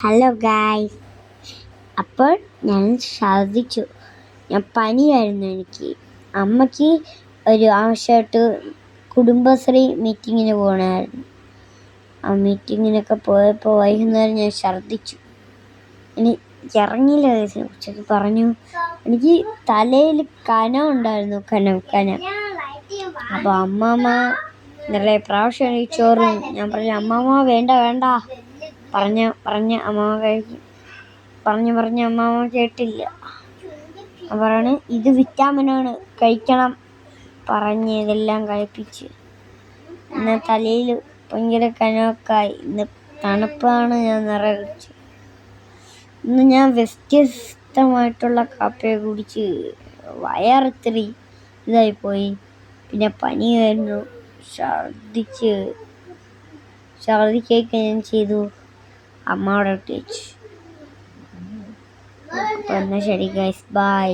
Hello guys അപ്പോൾ ഞാൻ ശ്രദ്ധിച്ചു ഞാൻ പനിയായിരുന്നു എനിക്ക്. അമ്മയ്ക്ക് ഒരു ആവശ്യമായിട്ട് കുടുംബശ്രീ മീറ്റിങ്ങിന് പോകണമായിരുന്നു. ആ മീറ്റിങ്ങിനൊക്കെ പോയപ്പോൾ വൈകുന്നേരം ഞാൻ ഛർദ്ദിച്ചു ഇനി ഇറങ്ങിയില്ല ഉച്ചയ്ക്ക് പറഞ്ഞു. എനിക്ക് തലയിൽ കനം ഉണ്ടായിരുന്നു. കനം കനം. അപ്പോൾ അമ്മമ്മ നിറയെ പ്രാവശ്യം ചോറും. ഞാൻ പറഞ്ഞു അമ്മമ്മ വേണ്ട വേണ്ട. പറഞ്ഞ പറഞ്ഞ അമ്മാമ കഴിക്കും പറഞ്ഞു പറഞ്ഞ അമ്മാമ കേട്ടില്ല. പറയാണ് ഇത് വിറ്റാമിനാണ് കഴിക്കണം. പറഞ്ഞ് ഇതെല്ലാം കഴിപ്പിച്ച്. ഇന്ന് തലയിൽ ഭയങ്കര കനമൊക്കെയായി. ഇന്ന് തണുപ്പാണ് ഞാൻ നിറയെ കുടിച്ചു ഇന്ന് ഞാൻ വ്യത്യസ്തമായിട്ടുള്ള കാപ്പിയെ കുടിച്ച്. വയറിത്തിരി ഇതായിപ്പോയി പിന്നെ പനി വരുന്നു. ഛർദിച്ച് ഛർദിക്കൊക്കെ ഞാൻ ചെയ്തു. അമ്മ ഇട്ട് വെച്ചു. അപ്പോൾ എന്നാൽ ശരി ഗൈസ് ബൈ